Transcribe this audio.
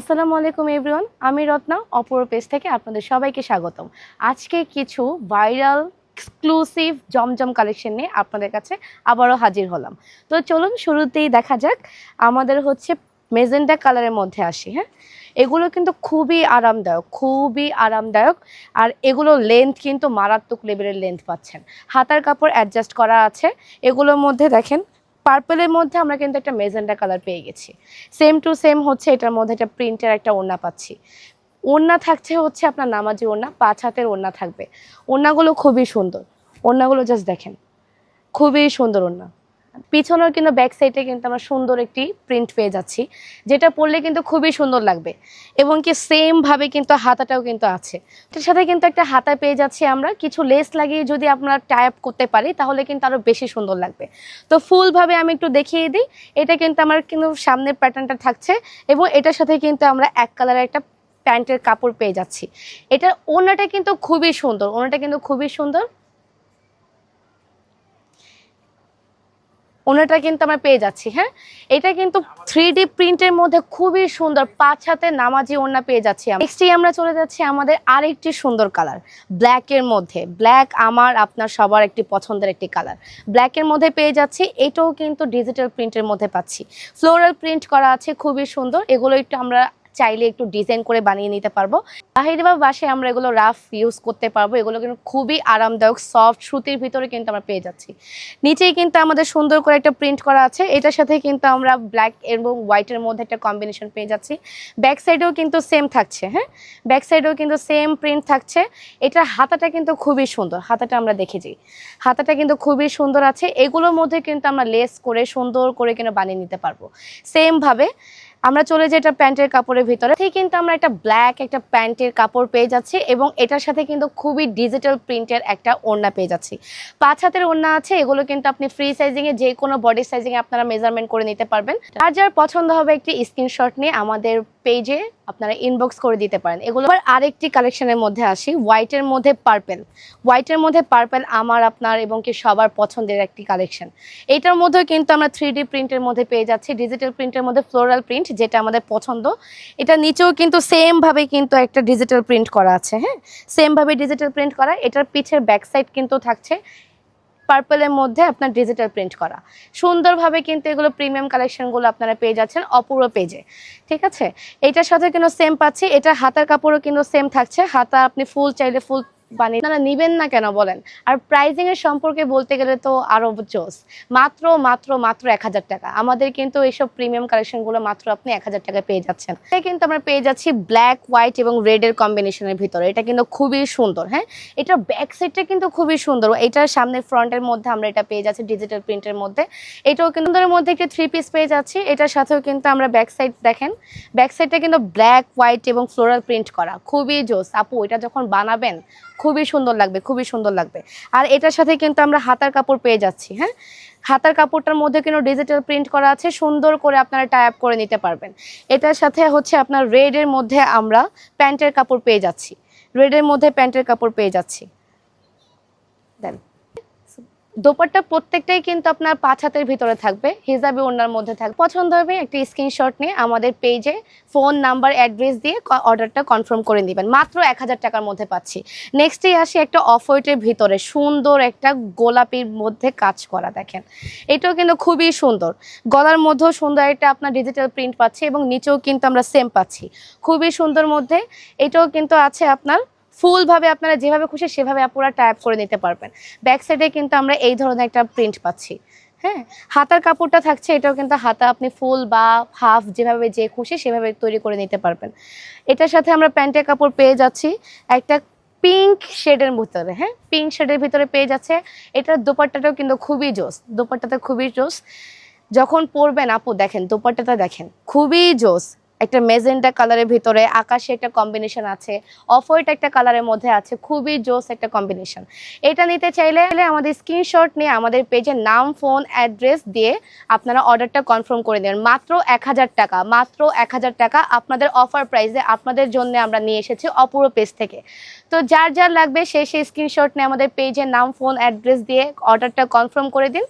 আসসালামু আলাইকুম এভরিওয়ান আমি রত্না অপর পেজ থেকে আপনাদের সবাইকে স্বাগতম। আজকে কিছু ভাইরাল এক্সক্লুসিভ জমজম কালেকশন নিয়ে আপনাদের কাছে আবারও হাজির হলাম। তো চলুন শুরুতেই দেখা যাক, আমাদের হচ্ছে মেজেন্টা কালারের মধ্যে আসি হ্যাঁ? এগুলো কিন্তু খুবই আরামদায়ক খুবই আরামদায়ক। আর এগুলো লেন্থ কিন্তু মারাত্মক লেভেলের লেন্থ পাচ্ছেন। হাতার কাপড় অ্যাডজাস্ট করা আছে। এগুলোর মধ্যে দেখেন পার্পেলের মধ্যে আমরা কিন্তু একটা মেজেন্ডা কালার পেয়ে গেছি। সেম টু সেম হচ্ছে এটার মধ্যে একটা প্রিন্টের একটা ওড়না পাচ্ছি। ওড়না থাকছে হচ্ছে আপনার নামাজি ওড়না, পাঁচ হাতের ওড়না থাকবে। ওড়নাগুলো খুবই সুন্দর। ওড়নাগুলো জাস্ট দেখেন। খুবই সুন্দর ওড়না। পিছনের কিন্তু ব্যাক সাইডে কিন্তু আমরা সুন্দর একটি প্রিন্ট পেয়ে যাচ্ছি, যেটা পরলে কিন্তু খুবই সুন্দর লাগবে এবং কি সেম ভাবে কিন্তু হাতাটাও কিন্তু আছে। এটার সাথে কিন্তু একটা হাতা পেয়ে যাচ্ছি আমরা, কিছু লেস লাগিয়ে যদি আমরা টাইপ করতে পারি, তাহলে কিন্তু আরও বেশি সুন্দর লাগবে। তো ফুলভাবে আমি একটু দেখিয়ে দিই, এটা কিন্তু আমার কিন্তু সামনের প্যাটার্নটা থাকছে এবং এটার সাথে কিন্তু আমরা এক কালারের একটা প্যান্টের কাপড় পেয়ে যাচ্ছি। এটা ওনাটা কিন্তু খুবই সুন্দর ওনাটা কিন্তু খুবই সুন্দর। ওনাটা কিন্তু আমরা পেয়ে যাচ্ছি হ্যাঁ? এটা কিন্তু থ্রি ডি প্রিন্টের মধ্যে খুবই সুন্দর, পাঁচ হাতে নামাজি ওনা পেয়ে যাচ্ছি নেক্সটই আমরা চলে যাচ্ছি আমাদের আরেকটি সুন্দর কালার ব্ল্যাকের মধ্যে। ব্ল্যাক আমার, আপনার সবার একটি পছন্দের একটি কালার ব্ল্যাকের মধ্যে পেয়ে যাচ্ছি, এটাও কিন্তু ডিজিটাল প্রিন্টের মধ্যে পাচ্ছি। ফ্লোরাল প্রিন্ট করা আছে, খুবই সুন্দর। এগুলো একটু আমরা চাইলে একটু ডিজাইন করে বানিয়ে নিতে পারব। বাহিরে বা বাসে আমরা এগুলো রাফ ইউজ করতে পারব। এগুলো কিন্তু খুবই আরামদায়ক সফট সুতির ভিতরে কিন্তু আমরা পেয়ে যাচ্ছি। নিচেই কিন্তু আমাদের সুন্দর করে একটা প্রিন্ট করা আছে। এটার সাথে কিন্তু আমরা ব্ল্যাক এবং হোয়াইটের মধ্যে একটা কম্বিনেশন পেয়ে যাচ্ছি। ব্যাক সাইডেও কিন্তু সেম থাকছে হ্যাঁ? ব্যাক সাইডেও কিন্তু সেম প্রিন্ট থাকছে। এটার হাতাটা কিন্তু খুবই সুন্দর। হাতাটা আমরা দেখেছি। হাতাটা কিন্তু খুবই সুন্দর আছে। এগুলোর মধ্যে কিন্তু আমরা লেস করে সুন্দর করে কিন্তু বানিয়ে নিতে পারব। সেমভাবে আমরা চলে যাই এটা প্যান্টের কাপড়ের ভিতরে। ঠিক কিন্তু আমরা একটা ব্ল্যাক একটা প্যান্টের কাপড় পেয়ে যাচ্ছি এবং এটার সাথে কিন্তু খুবই ডিজিটাল প্রিন্টের একটা ওড়না পেয়ে যাচ্ছি। পাঁচ হাতের ওড়না আছে, এগুলো কিন্তু আপনি ফ্রি সাইজিং এ যে কোনো বডি সাইজিং এ আপনারা মেজারমেন্ট করে নিতে পারবেন। আর যার পছন্দ হবে একটি স্ক্রিনশট নিয়ে আমাদের পেজে আপনারা ইনবক্স করে দিতে পারেন। এগুলো আবার আরেকটি কালেকশনের মধ্যে আসি। হোয়াইটের মধ্যে পার্পেল হোয়াইটের মধ্যে পার্পেল আমার, আপনার এবং কি সবার পছন্দের একটি কালেকশন এটার মধ্যেও কিন্তু আমরা থ্রি প্রিন্টের মধ্যে পেয়ে যাচ্ছি। ডিজিটাল প্রিন্টের মধ্যে ফ্লোরাল প্রিন্ট যেটা আমাদের পছন্দ। এটা নিচেও কিন্তু সেম ভাবে কিন্তু একটা ডিজিটাল প্রিন্ট করা আছে হ্যাঁ? সেমভাবে ডিজিটাল প্রিন্ট করা। এটার পিছের ব্যাক সাইড কিন্তু থাকছে। পার্পলের মধ্যে আপনার ডিজিটাল প্রিন্ট করা। সুন্দরভাবে কিন্তু এগুলো প্রিমিয়াম কালেকশনগুলো আপনারা পেয়ে যাচ্ছেন অপূর্ব পেজে ঠিক আছে? এটার সাথে কিন্তু সেম পাচ্ছি। এটা হাতার কাপড়ও কিন্তু সেম থাকছে। হাতা আপনি ফুল চাইলে ফুল বানিয়ে আপনারা নিবেন না কেন বলেন? আর প্রাইজিং এর সম্পর্কে বলতে গেলে তো আরও জোস। মাত্র মাত্র মাত্র এক হাজার টাকা। আমাদের কিন্তু এইসব প্রিমিয়াম কালেকশনগুলো মাত্র আপনি এক হাজার টাকায় পেয়ে যাচ্ছেন। এটা কিন্তু আমরা পেয়ে যাচ্ছি ব্ল্যাক হোয়াইট এবং রেড এর কম্বিনেশনের ভিতরে। এটা কিন্তু খুবই সুন্দর হ্যাঁ? এটার ব্যাক সাইডটা কিন্তু খুবই সুন্দর। এটার সামনে ফ্রন্টের মধ্যে আমরা এটা পেয়ে যাচ্ছি ডিজিটাল প্রিন্টের মধ্যে। এটাও কিন্তু মধ্যে একটি থ্রি পিস পেয়ে যাচ্ছি। এটার সাথেও কিন্তু আমরা ব্যাক সাইড দেখেন। ব্যাক সাইডটা কিন্তু ব্ল্যাক হোয়াইট এবং ফ্লোরাল প্রিন্ট করা। খুবই জোস। আপু, এটা যখন বানাবেন খুবই সুন্দর লাগবে, খুবই সুন্দর লাগবে। আর এটার সাথে কিন্তু আমরা হাতার কাপড় পেয়ে যাচ্ছি হ্যাঁ? হাতার কাপড়টার মধ্যে কিন্তু ডিজিটাল প্রিন্ট করা আছে, সুন্দর করে আপনারা টাই আপ করে নিতে পারবেন। এটার সাথে হচ্ছে আপনার রেডের মধ্যে আমরা প্যান্টের কাপড় পেয়ে যাচ্ছি। রেডের মধ্যে প্যান্টের কাপড় পেয়ে যাচ্ছি। দেন। দোপাট্টা প্রত্যেকটাই কিন্তু আপনার পাঁচ হাতের ভিতরে থাকবে, হিজাবি ওনার মধ্যে থাকবে। পছন্দ হবে একটি স্ক্রিনশট নিয়ে আমাদের পেজে ফোন নাম্বার অ্যাড্রেস দিয়ে অর্ডারটা কনফার্ম করে দিবেন মাত্র এক হাজার টাকার মধ্যে পাচ্ছি। নেক্সটেই আসি একটা অফ হোয়াইটের ভিতরে, সুন্দর একটা গোলাপির মধ্যে কাজ করা দেখেন। এটাও কিন্তু খুবই সুন্দর। গলার মধ্যেও সুন্দর একটা আপনার ডিজিটাল প্রিন্ট পাচ্ছি এবং নিচেও কিন্তু আমরা সেম পাচ্ছি। খুবই সুন্দর মধ্যে, এটাও কিন্তু আছে আপনার ফুলভাবে আপনারা যেভাবে খুশি সেভাবে আপনারা টাইপ করে নিতে পারবেন। ব্যাক সাইডে কিন্তু আমরা এই ধরনের একটা প্রিন্ট পাচ্ছি। হ্যাঁ? হাতার কাপড়টা থাকছে, এটাও কিন্তু হাতা আপনি ফুল বা হাফ যেভাবে যে খুশি সেভাবে তৈরি করে নিতে পারবেন। এটার সাথে আমরা প্যান্টের কাপড় পেয়ে যাচ্ছি। একটা পিঙ্ক শেডের ভিতরে হ্যাঁ? পিঙ্ক শেডের ভিতরে পেয়ে যাচ্ছে। এটার দোপাট্টাটাও কিন্তু খুবই জোস দোপাট্টাটা খুবই জোস। যখন পরবেন আপু, দেখেন, দোপাট্টাটা দেখেন, খুবই জোস। একটা মেজেন্টা কালারের ভিতরে আকাশে একটা কম্বিনেশন আছে অফ হোয়াইট একটা কালারের মধ্যে আছে, খুবই জোস একটা কম্বিনেশন এটা নিতে চাইলে আমাদের স্ক্রিনশট নিয়ে আমাদের পেজে নাম ফোন অ্যাড্রেস দিয়ে আপনারা অর্ডারটা কনফার্ম করে দেবেন মাত্র এক হাজার টাকা, মাত্র এক হাজার টাকা আপনাদের অফার প্রাইসে আপনাদের জন্য আমরা নিয়ে এসেছি অপূর্ব পেজ থেকে। তো যার যার লাগবে সে সেই স্ক্রিনশট নিয়ে আমাদের পেজে নাম ফোন অ্যাড্রেস দিয়ে অর্ডারটা কনফার্ম করে দিন।